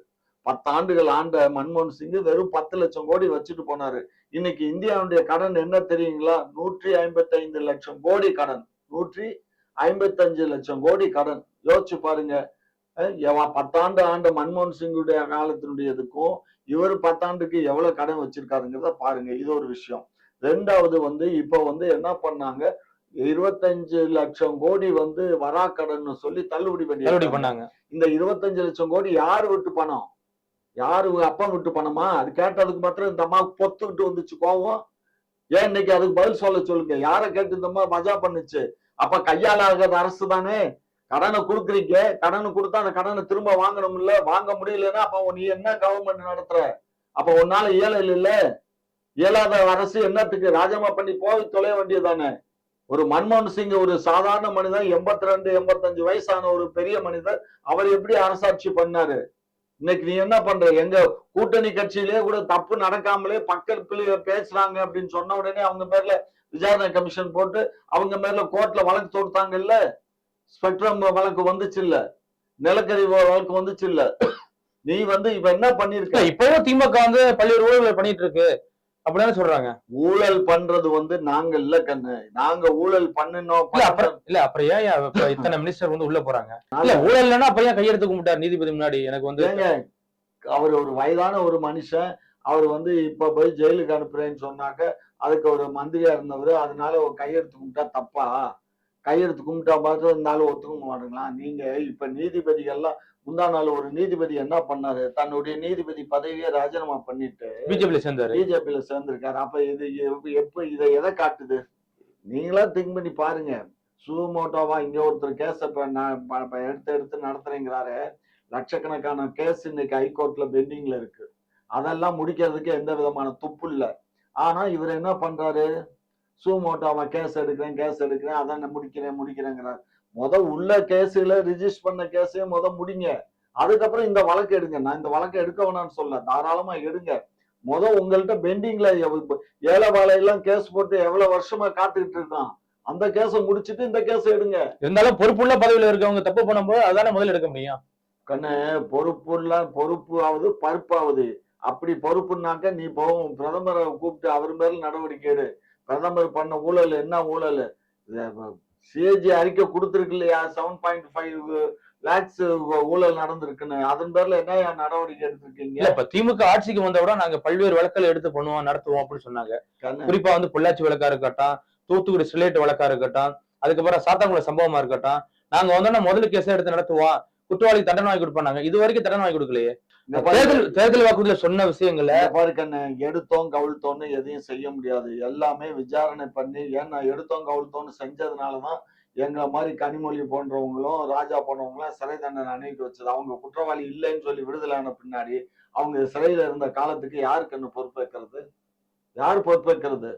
பத்தாண்டுகள் ஆண்ட மன்மோகன் சிங் வெறும் பத்து லட்சம் கோடி வச்சுட்டு போனாரு. இன்னைக்கு இந்தியாவுடைய கடன் என்ன தெரியுங்களா? நூற்றி ஐம்பத்தி ஐந்து லட்சம் கோடி கடன். நூற்றி ஐம்பத்தஞ்சு லட்சம் கோடி கடன். யோசிச்சு பாருங்க. பத்தாண்டு ஆண்ட மன்மோகன் சிங்குடைய காலத்தினுடையதுக்கும் இவர் பத்தாண்டுக்கு எவ்வளவு கடன் வச்சிருக்காருங்கிறத பாருங்க. இது ஒரு விஷயம். ரெண்டாவது வந்து இப்ப வந்து என்ன பண்ணாங்க? இருபத்தஞ்சு லட்சம் கோடி வந்து வராக்கடன் சொல்லி தள்ளுபடி பண்ணி பண்ணாங்க. இந்த இருபத்தஞ்சு லட்சம் கோடி யார் விட்டு பணம்? யாரு அப்பா விட்டு பணமா? அது கேட்டதுக்கு மாத்திரம் இந்த அம்மா பொத்துக்கிட்டு வந்துச்சு கோவம். ஏன் இன்னைக்கு அதுக்கு பதில் சொல்ல சொல்லுங்க. யாரை கேட்டு இந்த அம்மா மஜா பண்ணுச்சு? அப்ப கையால அரசு தானே? கடனை கொடுக்குறீங்க. கடனை கொடுத்தா அந்த கடனை திரும்ப வாங்கணும்ல. வாங்க முடியலன்னா அப்ப நீ என்ன கவர்மெண்ட் நடத்துற? அப்ப உன்னால இயல இல்ல. இயலாத அரசு என்னத்துக்கு? ராஜினாமா பண்ணி போய் தொலைய வேண்டியதானே ஒரு மன்மோகன் சிங் ஒரு சாதாரண மனிதன் எண்பத்தி ரெண்டு எண்பத்தஞ்சு வயசான ஒரு பெரிய மனிதர் அவர் எப்படி அரசாட்சி பண்ணாரு? இன்னைக்கு நீ என்ன பண்ற? எங்க கூட்டணி கட்சியிலே கூட தப்பு நடக்காமலே பக்கத்துல பேசுறாங்க அப்படின்னு சொன்ன உடனே அவங்க பேர்ல விசாரணை கமிஷன் போட்டு அவங்க மேல கோர்ட்ல வழக்கு தொடுத்தாங்க இல்ல ஸ்பெக்ட்ரம் வழக்கு வந்துச்சு இல்ல நிலக்கரி வழக்கு வந்துச்சு இல்ல நீ வந்து இப்ப என்ன பண்ணிருக்க? இப்பவும் திமுக வந்து பல்வேறு ஊழல்களை பண்ணிட்டு இருக்கு அப்படின்னு சொல்றாங்க. ஊழல் பண்றது வந்து நாங்க இல்ல கண்ணு. நாங்க ஊழல் பண்ணினோம் இல்ல அப்புறம் ஏன் இத்தனை மினிஸ்டர் வந்து உள்ள போறாங்க? இல்ல ஊழல் இல்லைன்னா அப்புறம் ஏன் கையெழுத்து கும்பிட்டார் நீதிபதி முன்னாடி? எனக்கு வந்து அவர் ஒரு வயதான ஒரு மனுஷன். அவர் வந்து இப்ப போய் ஜெயிலுக்கு அனுப்புறேன்னு சொன்னாக்க அதுக்கு ஒரு மந்திரியா இருந்தவர் அதனால ஒரு கையெழுத்து கும்பிட்டா தப்பா? கையெழுத்து கும்பிட்டா பார்த்து இருந்தாலும் ஒத்துக்க மாட்டீங்களா? நீங்க இப்ப நீதிபதிகள்லாம் முந்தா நாள் ஒரு நீதிபதி என்ன பண்ணாரு? தன்னுடைய நீதிபதி பதவியை ராஜினாமா பண்ணிட்டு பிஜேபியில சேர்ந்தாரு. பிஜேபியில சேர்ந்திருக்காரு. அப்ப இது எப்ப- இதை எதை காட்டுது? நீங்களா திங்க் பண்ணி பாருங்க. சுமோட்டோவா இங்க ஒருத்தர் கேஸ் எடுத்து எடுத்து நடத்துறேங்கிறாரு. லட்சக்கணக்கான கேஸ் இன்னைக்கு ஹைகோர்ட்ல பெண்டிங்ல இருக்கு. அதெல்லாம் முடிக்கிறதுக்கு எந்த விதமான துப்பு இல்ல. ஆனா இவர் என்ன பண்றாரு? சுமோட்டோவா கேஸ் எடுக்கிறேன் கேஸ் எடுக்கிறேன் அதான் முடிக்கிறேன் முடிக்கிறேங்கிறார். முத உள்ள கேஸ்ல ரிஜிஸ்டர் பண்ண கேஸையும் முத முடிங்க. அதுக்கப்புறம் இந்த வழக்கு எடுங்க. நான் இந்த வழக்கை எடுக்க வேணாம்னு சொல்ல. தாராளமா எடுங்க. முத உங்கள்கிட்ட பெண்டிங்ல ஏழை வாழையெல்லாம் கேஸ் போட்டு எவ்வளவு வருஷமா காத்துக்கிட்டு இருக்கான்? அந்த கேஸை முடிச்சிட்டு இந்த கேஸை எடுங்க. இருந்தாலும் பொறுப்புள்ள பதவியில இருக்கவங்க தப்பு பண்ணும்போது அதானே முதல்ல எடுக்க முடியும்? கண்ணு பொறுப்புல பொறுப்பு ஆகுது பருப்பாகுது அப்படி பொறுப்புனாக்க நீ போகும் பிரதமரை கூப்பிட்டு அவர் மேல நடவடிக்கை எடு. பிரதமர் பண்ண ஊழல் என்ன ஊழல்? சிஏஜி அறிக்கை கொடுத்துருக்கு இல்லையா? செவன் பாயிண்ட் ஃபைவ் லேக்ஸ் ஊழல் நடந்திருக்குன்னு. அதன் பேர்ல என்ன நடவடிக்கை எடுத்திருக்கீங்க? இல்ல இப்ப திமுக ஆட்சிக்கு வந்த விட நாங்க பல்வேறு வழக்குகள் எடுத்து பண்ணுவோம் நடத்துவோம் அப்படின்னு சொன்னாங்க. குறிப்பா வந்து பொள்ளாச்சி வழக்கா இருக்கட்டும் தூத்துக்குடி ஸ்டெர்லைட் வழக்கா இருக்கட்டும் அதுக்கப்புறம் சாத்தாங்குளம் சம்பவமா இருக்கட்டும். நாங்க வந்தோம்னா முதல்ல கேஸ் எடுத்து நடத்துவோம். குற்றவாளி தண்டனை வாங்கி கொடுப்பாங்க. இது வரைக்கும் தண்டனை வாங்கி கொடுக்கலையே. தேர்தல் தேர்தல் வாக்குறுதியில சொன்ன விஷயங்கள்ல இங்க பாரு கண்ணு எடுத்தோம் கவிழ்த்தோன்னு எதையும் செய்ய முடியாது. எல்லாமே விசாரணை பண்ணி ஏன்னா எடுத்தோம் கவிழ்த்தோன்னு செஞ்சதுனாலதான் எங்களை மாதிரி கனிமொழி போன்றவங்களும் ராஜா போன்றவங்களும் சிறை தண்டனை அணிவிக்க வச்சது. அவங்க குற்றவாளி இல்லைன்னு சொல்லி விடுதலை ஆன பின்னாடி அவங்க சிறையில இருந்த காலத்துக்கு யாருக்கு என்ன பொறுப்பேற்கிறது? யார் பொறுப்பேற்கிறது?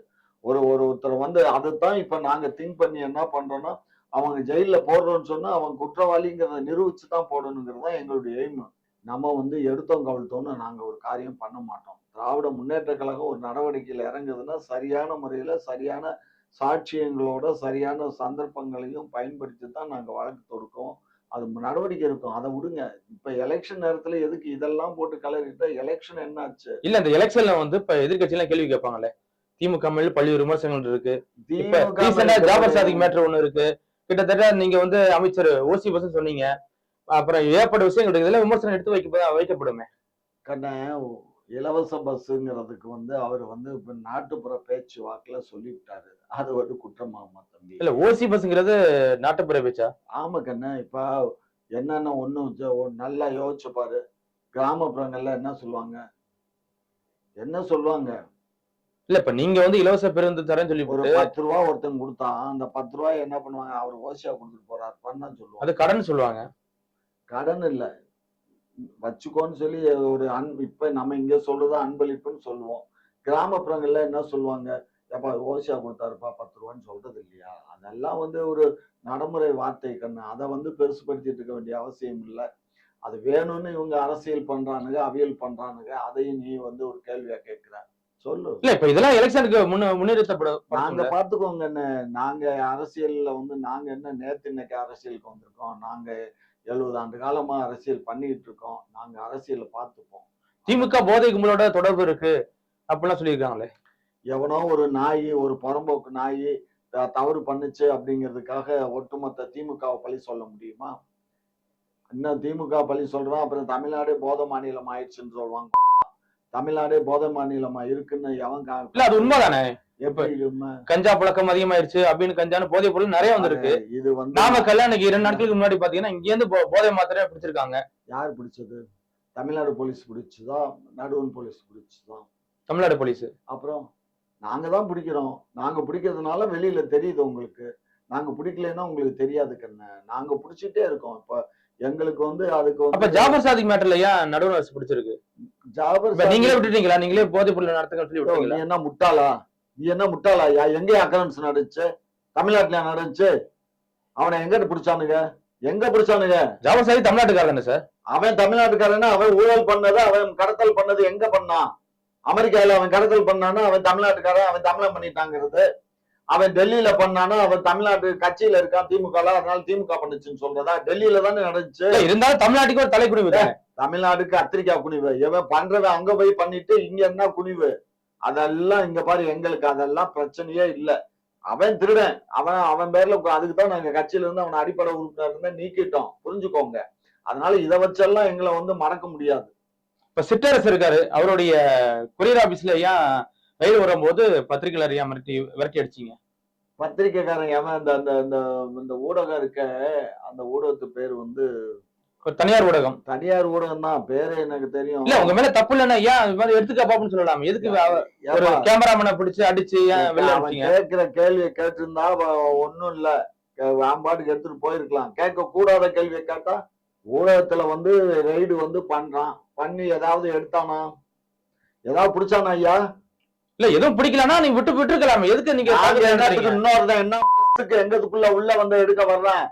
ஒரு ஒரு ஒருத்தர் வந்து அதைத்தான் இப்ப நாங்க திங்க் பண்ணி என்ன பண்றோம்னா அவங்க ஜெயில போடுறோம்னு சொன்னா அவங்க குற்றவாளிங்கிறத நிரூபிச்சு தான் போடணுங்கிறது தான் எங்களுடைய எய்ம் நம்ம வந்து எடுத்தோம் கவிழ்த்தோம்னு நாங்க ஒரு காரியம் பண்ண மாட்டோம். திராவிட முன்னேற்ற கழகம் ஒரு நடவடிக்கையில் இறங்குதுன்னா சரியான முறையில சரியான சாட்சியங்களோட சரியான சந்தர்ப்பங்களையும் பயன்படுத்தி தான் நாங்க வழக்கு தொடுக்கோம். அது நடவடிக்கை இருக்கும் அதை விடுங்க. இப்ப எலெக்ஷன் நேரத்துல எதுக்கு இதெல்லாம் போட்டு கலரிட்டா எலெக்ஷன் என்னாச்சு? இல்ல இந்த எலெக்ஷன்ல வந்து இப்ப எதிர்கட்சி எல்லாம் கேள்வி கேட்பாங்கல்ல. திமுக மேல பல்வேறு விமர்சனங்கள் இருக்கு. திமுக ஜாபர் சாதிக் மேட்டர் ஒண்ணு இருக்கு. கிட்டத்தட்ட நீங்க வந்து அமைச்சர் ஓசி பஸ் சொன்னீங்க. அப்புறம் ஏற்பட்ட விஷயங்கள் இதெல்லாம் விமர்சனம் எடுத்து வைக்க வைக்கப்படுமே. கண்ண இலவச பஸ்ஸுங்கிறதுக்கு வந்து அவர் வந்து இப்ப நாட்டுப்புற பேச்சு வாக்குல சொல்லிவிட்டாரு அது வந்து குற்றமாமா தம்பி? இல்ல ஓசி பஸ்ங்கிறது நாட்டுப்புற பேச்சா? ஆமா கண்ண இப்ப என்னென்ன ஒண்ணும் ஜ- ஒ- நல்லா யோசிச்சு பாரு. கிராமப்புறங்கள்ல என்ன சொல்லுவாங்க? என்ன சொல்லுவாங்க? இல்ல இப்ப நீங்க வந்து இலவச பேருந்து தரேன்னு சொல்லி ஒரு பத்து ரூபா ஒருத்தன் கொடுத்தான் அந்த பத்து ரூபாய் என்ன பண்ணுவாங்க? அவர் ஓசியா கொடுத்துட்டு போறாரு. பண்ண சொல்லுவாங்க. அது கடன் சொல்லுவாங்க. கடன் இல்ல. வச்சுக்கோன்னு சொல்லி ஒரு அன் இப்ப நம்ம இங்க சொல்றது அன்பளிப்புன்னு சொல்லுவோம். கிராமப்புறங்கள்ல என்ன சொல்லுவாங்க? ஏப்பா ஓசியா கொடுத்தாருப்பா பத்து ரூபான்னு சொல்றது இல்லையா? அதெல்லாம் வந்து ஒரு நடைமுறை வார்த்தை கண்ணு. அதை வந்து பெருசுபடுத்திட்டு இருக்க வேண்டிய அவசியம் இல்லை. அது வேணும்னு இவங்க அரசியல் பண்றானுங்க அவியல் பண்றானுங்க. அதையும் நீ வந்து ஒரு கேள்வியா கேட்கிற. சொல்லு. இல்ல இப்ப இதெல்லாம் எலெக்ஷனுக்கு முன்ன முன்னிறுத்தப்படும் நாங்க பாத்துக்கோங்க என்ன நாங்க அரசியல்ல வந்து நாங்க என்ன நேத்து இன்னைக்கு அரசியலுக்கு வந்திருக்கோம். நாங்க எழுபது ஆண்டு காலமா அரசியல் பண்ணிட்டு இருக்கோம் நாங்க அரசியலை பார்த்துப்போம். திமுக போதை கும்பலோட தொடர்பு இருக்கு அப்படிலாம் சொல்லியிருக்காங்களே. எவனோ ஒரு நாய் ஒரு புறம்போக்கு நாய் தவறு பண்ணுச்சு அப்படிங்கிறதுக்காக ஒட்டுமொத்த திமுகவை பழி சொல்ல முடியுமா? இன்னும் திமுக பழி சொல்றான் அப்புறம் தமிழ்நாடே போதை மாநிலம் ஆயிடுச்சுன்னு சொல்லுவாங்க. தமிழ்நாடே போதை மாநிலமா இருக்குன்னு எவன் கா- இல்ல அது உண்மைதானே? கஞ்சா பழக்கம் அதிகமாயிருச்சு அப்படின்னு கஞ்சான போதை பொருள் நிறைய வந்திருக்கு. இது வந்து நாமக்கல்ல அன்னைக்கு இரண்டு நாட்களுக்கு முன்னாடி பாத்தீங்கன்னா இங்க இருந்து போதை மாத்திரை பிடிச்சிருக்காங்க. யார் பிடிச்சது? தமிழ்நாடு போலீஸ் பிடிச்சதா? நடுவன் போலீஸ் பிடிச்சதா? தமிழ்நாடு போலீஸ். அப்புறம் நாங்க தான் பிடிக்கிறோம். நாங்க பிடிக்கிறதுனால வெளியில தெரியுது உங்களுக்கு. நாங்க பிடிக்கலைன்னா உங்களுக்கு தெரியாது கண்ணு. நாங்க பிடிச்சிட்டே இருக்கோம். இப்ப எங்களுக்கு வந்து அதுக்கு அப்ப ஜாபர் சாதிக் மேட்டர்ல ஏன் நடுவர் அரசு பிடிச்சிருக்கு? ஜாபர் நீங்களே விட்டுட்டீங்களா? நீங்களே போதை பொருள் நடத்துங்க சொல்லி நீ விட்டீங்களா என்ன முட்டாளா? நீ என்ன முட்டாளா எங்க அக்கரன்ஸ் நடந்துச்சு தமிழ்நாட்டுல நடந்துச்சு அவனை எங்க பிடிச்சானுங்க? எங்க பிடிச்சானுங்க? ஜாபர் சாதிக் தமிழ்நாட்டுக்காரர் தானே சார்? அவன் தமிழ்நாட்டுக்காரனா? அவன் ஊழல் பண்ணது? அவன் கடத்தல் பண்ணது எங்க பண்ணான்? அமெரிக்கால அவன் கடத்தல் பண்ணானா? அவன் தமிழ்நாட்டுக்காரன்? அவன் தமிழன் பண்ணிட்டாங்கிறது? அவன் டெல்லியில பண்ணானா அவன் தமிழ்நாட்டு கட்சியில இருக்கான் திமுக அதனால திமுக பண்ணுச்சுன்னு சொல்றதா? டெல்லியில தானே நடந்துச்சு. இருந்தாலும் தமிழ்நாட்டுக்கு ஒரு தலைக்குடிவு தானே? தமிழ்நாடுக்கு கத்திரிக்காய் குனிவு. இவன் பண்றவன் அங்க போய் பண்ணிட்டு இங்க என்ன குனிவு? அதெல்லாம் இங்க பாரு எங்களுக்கு அதெல்லாம் பிரச்சனையே இல்ல. அவன் திருடன். அவன் அவன் பேர்ல அதுக்கு தான் நாங்க கட்சியில இருந்து அவனை அடிப்படை உறுப்பினர் இருந்தா நீக்கிட்டோம். புரிஞ்சுக்கோங்க. அதனால இதை வச்செல்லாம் எங்களை வந்து மறக்க முடியாது. இப்ப சிற்றரசு இருக்காரு. அவருடைய கொரியர் ஆபீஸ்ல ஏன் ரயில் வரும்போது பத்திரிகையாளர் ஏன் மிரட்டி விரட்டி அடிச்சீங்க. பத்திரிக்கைக்காரன் எவன்? அந்த அந்த அந்த இந்த ஊடகம் இருக்க அந்த ஊடகத்து பேர் வந்து தனியார் ஊடகம். தனியார் ஊடகம் தான். பேரு எனக்கு தெரியும். இல்ல உங்க மேல தப்பு இல்லைன்னா ஏன் இது மாதிரி எடுத்துக்க பாப்புன்னு சொல்லலாம். எதுக்கு கேமராமேனை பிடிச்சு அடிச்சு ஏன் கேட்கிற கேள்வியை கேட்டிருந்தா ஒண்ணும் இல்ல. ஆம்பாட்டுக்கு எடுத்துட்டு போயிருக்கலாம். கேட்க கூடாத கேள்வியை கேட்டா ஊடகத்துல வந்து ரெய்டு வந்து பண்றான். பண்ணி ஏதாவது எடுத்தானா? ஏதாவது பிடிச்சானா ஐயா? இல்ல எதுவும் பிடிக்கலன்னா நீங்க விட்டு விட்டுருக்கலாமே. எதுக்கு நீங்க? இன்னொருத்தன் என்ன? எங்கதுக்குள்ள உள்ள வந்து எடுக்க வர்றான்.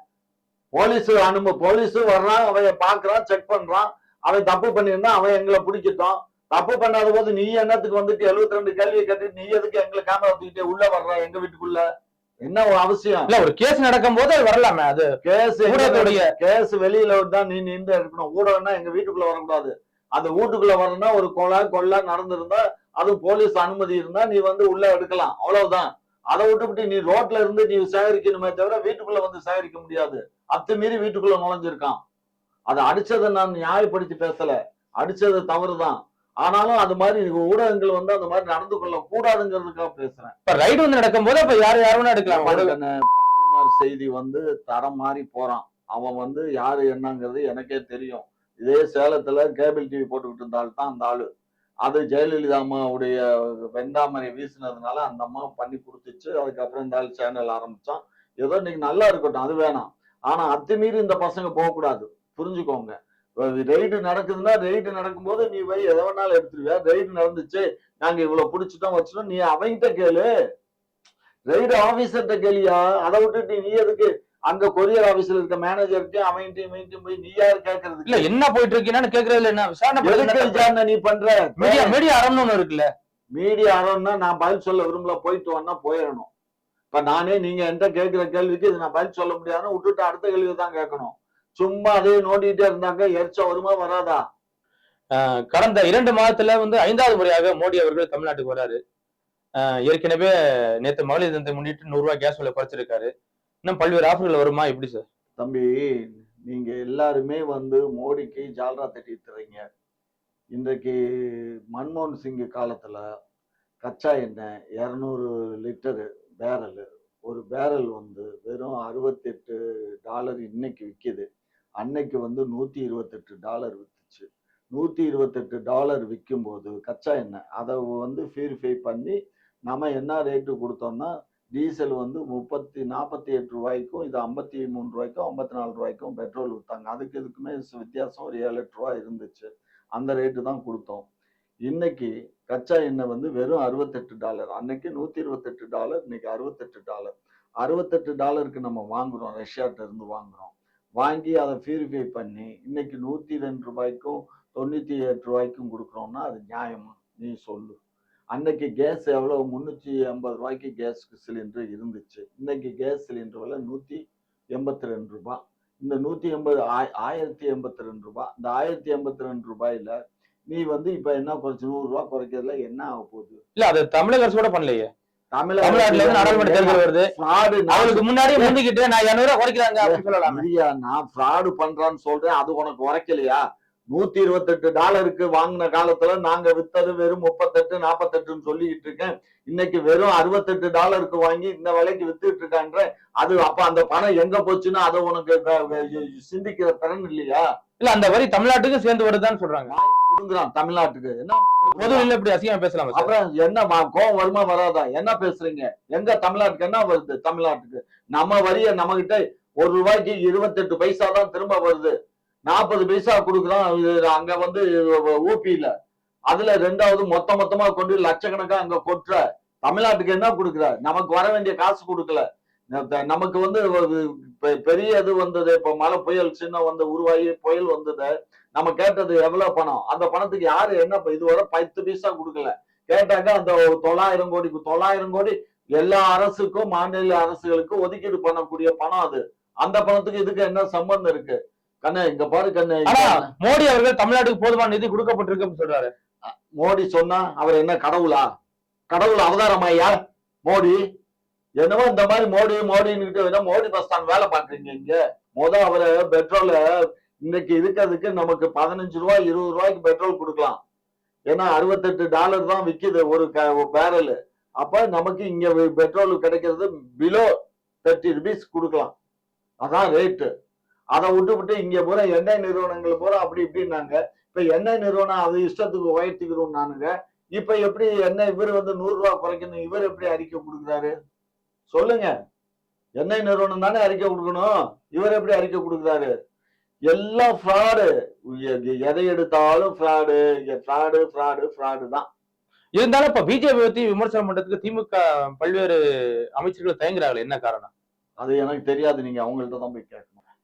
போலீஸ் அனும போலீஸ் வர்றான் அவன் பாக்குறான் செக் பண்றான். அவன் தப்பு பண்ணியிருந்தா அவன் எங்களை பிடிக்கட்டும் தப்பு பண்ணாத போது நீ என்னத்துக்கு வந்துட்டு 72 ரெண்டு கேள்வியை கேட்டுட்டு நீ எதுக்கு எங்களை கேமரா தூக்கிட்டு உள்ள வர்ற எங்க வீட்டுக்குள்ள? என்ன ஒரு அவசியம்? இல்ல ஒரு கேஸ் நடக்கும் போது அது வரலாமே. அது கேஸ் ஊடகத்துடைய கேஸ் வெளியில தான் நீ நின்று எடுக்கணும். ஊடகம்னா எங்க வீட்டுக்குள்ள வரக்கூடாது. அந்த வீட்டுக்குள்ள வரணும்னா ஒரு கொலை கொள்ளை நடந்திருந்தா அது போலீஸ் அனுமதி இருந்தா நீ வந்து உள்ள எடுக்கலாம். அவ்வளவுதான். அதை விட்டுவிட்டு நீ ரோட்ல இருந்து நீ சேகரிக்கணுமே தவிர வீட்டுக்குள்ள வந்து சேகரிக்க முடியாது. அத்துமீறி வீட்டுக்குள்ள நுழைஞ்சிருக்கான். அதை அடிச்சதை நான் நியாயப்படுத்தி பேசல. அடிச்சது தவறுதான். ஆனாலும் அது மாதிரி ஊடகங்கள் வந்து அந்த மாதிரி நடந்து கொள்ள கூடாதுங்கிறதுக்காக பேசுறேன். இப்ப ரைடு வந்து நடக்கும் போது அப்ப யாரு யாரு வேணா எடுக்கலாம். செய்தி வந்து தரம் மாறி போறான். அவன் வந்து யாரு என்னங்கிறது எனக்கே தெரியும். இதே சேலத்துல கேபிள் டிவி போட்டுக்கிட்டு இருந்த தான் அந்த ஆளு. அது ஜெயலலிதா அம்மாவுடைய வெண்டாமரை வீசினதுனால அந்த அம்மா பண்ணி கொடுத்துச்சு. அதுக்கப்புறம் இந்த ஆள் சேனல் ஆரம்பிச்சான். ஏதோ இன்னைக்கு நல்லா இருக்கட்டும் அது வேணாம். ஆனா அத்துமீறி இந்த பசங்க போகக்கூடாது. புரிஞ்சுக்கோங்க. ரெய்டு நடக்குதுன்னா ரெய்டு நடக்கும்போது நீ போய் எதை வேணாலும் எடுத்துருவியா ரெய்டு நடந்துச்சு நாங்க இவ்வளவு புடிச்சிட்டோம் வச்சிட்டோம். நீ அவங்கிட்ட கேளு. ரெய்டு ஆபீசர்கிட்ட கேளியா? அதை விட்டுட்டு நீ எதுக்கு அங்க கொரியர் ஆபீஸ்ல இருக்க மேனேஜர்கிட்டயும் அவங்கிட்டையும் இவங்கிட்டையும் போய் நீ யாரு இல்ல கேக்குறதுக்கு என்ன போயிட்டு இருக்குன்னு கேக்குறதுல என்ன? விசாரணை விசாரணை நீ பண்ற? மீடியா மீடியா அரம்னு ஒண்ணு இருக்குல்ல. மீடியா ஆரோன்னா நான் பதில் சொல்ல விரும்பல போயிட்டு வந்தா போயிடணும் இப்ப நானே நீங்க என்கிட்ட கேட்கிற கேள்விக்கு இது நான் பதில் சொல்ல முடியாதுன்னு விட்டுட்டு அடுத்த கேள்வி தான் கேட்கணும். சும்மா அதே நோண்டிட்டே இருந்தாங்க எரிச்சல் வருமா வராதா? கடந்த இரண்டு மாதத்துல வந்து ஐந்தாவது முறையாக மோடி அவர்கள் தமிழ்நாட்டுக்கு வராரு. ஏற்கனவே நேத்து மகளிர் தினத்தை முன்னிட்டு நூறு ரூபாய் கேஸ் விலை குறைச்சிருக்காரு. இன்னும் பல்வேறு ஆஃபர்கள் வருமா? எப்படி சார்? தம்பி நீங்க எல்லாருமே வந்து மோடிக்கு ஜால்ரா தட்டி தர்றீங்க இன்றைக்கு மன்மோகன் சிங் காலத்துல கச்சா எண்ணெய் இரநூறு லிட்டரு பேரல் ஒரு பேரல் வந்து வெறும் அறுபத்தெட்டு டாலர் இன்னைக்கு விற்கிது அன்னைக்கு வந்து நூற்றி இருபத்தெட்டு டாலர் விற்றுச்சு நூற்றி இருபத்தெட்டு டாலர் விற்கும்போது கச்சா எண்ணெய் அதை வந்து பியூரிஃபை பண்ணி நம்ம என்ன ரேட்டு கொடுத்தோம்னா டீசல் வந்து முப்பத்தி நாற்பத்தி எட்டு ரூபாய்க்கும் இது ஐம்பத்தி மூணு ரூபாய்க்கும் ஐம்பத்தி நாலு ரூபாய்க்கும் பெட்ரோல் விற்றாங்க அதுக்கு இதுக்குமே வித்தியாசம் ஒரு ஏழு எட்டு ரூபா இருந்துச்சு. அந்த ரேட்டு தான் கொடுத்தோம். இன்னைக்கு கச்சா எண்ணெய் வந்து வெறும் அறுபத்தெட்டு டாலர். அன்னைக்கு நூற்றி இருபத்தெட்டு டாலர் இன்னைக்கு அறுபத்தெட்டு டாலர். அறுபத்தெட்டு டாலருக்கு நம்ம வாங்குறோம் ரஷ்யாட்ட இருந்து வாங்குறோம். வாங்கி அதை பியூரிஃபை பண்ணி இன்னைக்கு நூற்றி ரெண்டு ரூபாய்க்கும் தொண்ணூற்றி எட்டு ரூபாய்க்கும் கொடுக்குறோம்னா அது நியாயமா? நீ சொல்லு. அன்னைக்கு கேஸ் எவ்வளவு? முந்நூற்றி எண்பது ரூபாய்க்கு கேஸ் சிலிண்டர் இருந்துச்சு. இன்னைக்கு கேஸ் சிலிண்டர் விலை நூற்றி எண்பத்தி ரெண்டு ரூபாய். இந்த நூற்றி எண்பது ஆய் ஆயிரத்தி எண்பத்தி ரெண்டு ரூபாய். இந்த ஆயிரத்தி எண்பத்தி ரெண்டு ரூபாயில நீ வந்து இப்ப என்ன குறைச்சு? நூறு ரூபாய் குறைக்கிறதுல என்ன ஆக போகுது? இல்ல அது தமிழக அரசு கூட பண்ணலையே. நான் ஃப்ராடு பண்றான்னு சொல்றேன். அது உனக்கு உரைக்கலையா? நூத்தி இருபத்தெட்டு டாலருக்கு வாங்கின காலத்துல நாங்க வித்தது வெறும் முப்பத்தெட்டு நாற்பத்தெட்டுன்னு சொல்லிக்கிட்டு இருக்கேன். இன்னைக்கு வெறும் அறுபத்தெட்டு டாலருக்கு வாங்கி இந்த விலைக்கு வித்துட்டு இருக்கான்ற அது அப்ப அந்த பணம் எங்க போச்சுன்னா அதை உனக்கு சிந்திக்கிற திறன் இல்லையா? இல்ல அந்த வரி தமிழ்நாட்டுக்கு சேர்ந்து வருதுன்னு சொல்றாங்க. கொடுக்குறான் தமிழ்நாட்டுக்கு. என்ன பொதுவில் இப்படி அசிங்கமா பேசலாமா அப்புறம் என்ன கோவம் வருமா வராதா? என்ன பேசுறீங்க? எங்க தமிழ்நாட்டுக்கு என்ன வருது? தமிழ்நாட்டுக்கு. நம்ம வரிய நம்ம கிட்ட ஒரு ரூபாய்க்கு இருபத்தெட்டு பைசா தான் திரும்ப வருது. நாற்பது பைசா கொடுக்குறோம் இது அங்க வந்து ஊபியில அதுல ரெண்டாவது மொத்த மொத்தமா கொண்டு லட்சக்கணக்கா அங்க கொட்டுற. தமிழ்நாட்டுக்கு என்ன கொடுக்குற? நமக்கு வர வேண்டிய காசு கொடுக்கல. நமக்கு வந்து ஒரு பெ- பெரிய இது வந்தது. இப்ப மழை புயல் சின்ன வந்து உருவாகி புயல் வந்தது நம்ம கேட்டது எவ்வளவு பணம்? அந்த பணத்துக்கு யாரு என்ன இதுவரை பத்து பைசா கொடுக்கல. கேட்டாக்க அந்த தொள்ளாயிரம் கோடிக்கு தொள்ளாயிரம் கோடி எல்லா அரசுக்கும் மாநில அரசுகளுக்கும் ஒதுக்கீடு பண்ணக்கூடிய பணம் அது. அந்த பணத்துக்கு இதுக்கு என்ன சம்பந்தம் இருக்கு? கண்ணு இங்க பாரு கண்ணு மோடி அவர்கள் தமிழ்நாட்டுக்கு போதுமான நிதி கொடுக்கப்பட்டிருக்கு அப்படின்னு சொல்றாரு. மோடி சொன்னா அவர் என்ன கடவுளா? கடவுள் அவதாரமாயா மோடி. என்னவோ இந்த மாதிரி மோடி மோடின்னு மோடி பஸ் ஸ்டாண்ட் வேலை பாக்குறீங்க இங்க. முத அவரை பெட்ரோல இன்னைக்கு இருக்கிறதுக்கு நமக்கு பதினஞ்சு ரூபாய் இருபது ரூபாய்க்கு பெட்ரோல் கொடுக்கலாம். ஏன்னா அறுபத்தெட்டு டாலர் தான் விக்குது ஒரு பேரல் அப்ப நமக்கு இங்க பெட்ரோல் கிடைக்கிறது பிலோ தேர்ட்டி ருபீஸ் கொடுக்கலாம். அதான் ரேட்டு அதை விட்டு விட்டு இங்க பூரா எண்ணெய் நிறுவனங்கள் பூரா அப்படி இப்படின்னாங்க. இப்ப எண்ணெய் நிறுவனம் அது இஷ்டத்துக்கு உயர்த்திக்கிறோம் நானுங்க இப்ப எப்படி எண்ணெய் இவர் வந்து நூறு ரூபாய் குறைக்கணும் இவர் எப்படி அறிக்கை கொடுக்குறாரு? சொல்லுங்க. எண்ணெய் நிறுவனம் தானே அறிக்கை கொடுக்கணும் இவர் எப்படி அறிக்கை கொடுக்குறாரு? எல்லாம் ஃப்ராடு எதை எடுத்தாலும் ஃப்ராடு ஃப்ராடு ஃப்ராடு ஃப்ராடு தான். இருந்தாலும் இப்ப பிஜேபி பத்தி விமர்சனம் பண்றதுக்கு திமுக பல்வேறு அமைச்சர்கள் தயங்குறாங்களே என்ன காரணம்? அது எனக்கு தெரியாது நீங்க அவங்கள்ட்ட தான் போய் கேட்கணும்.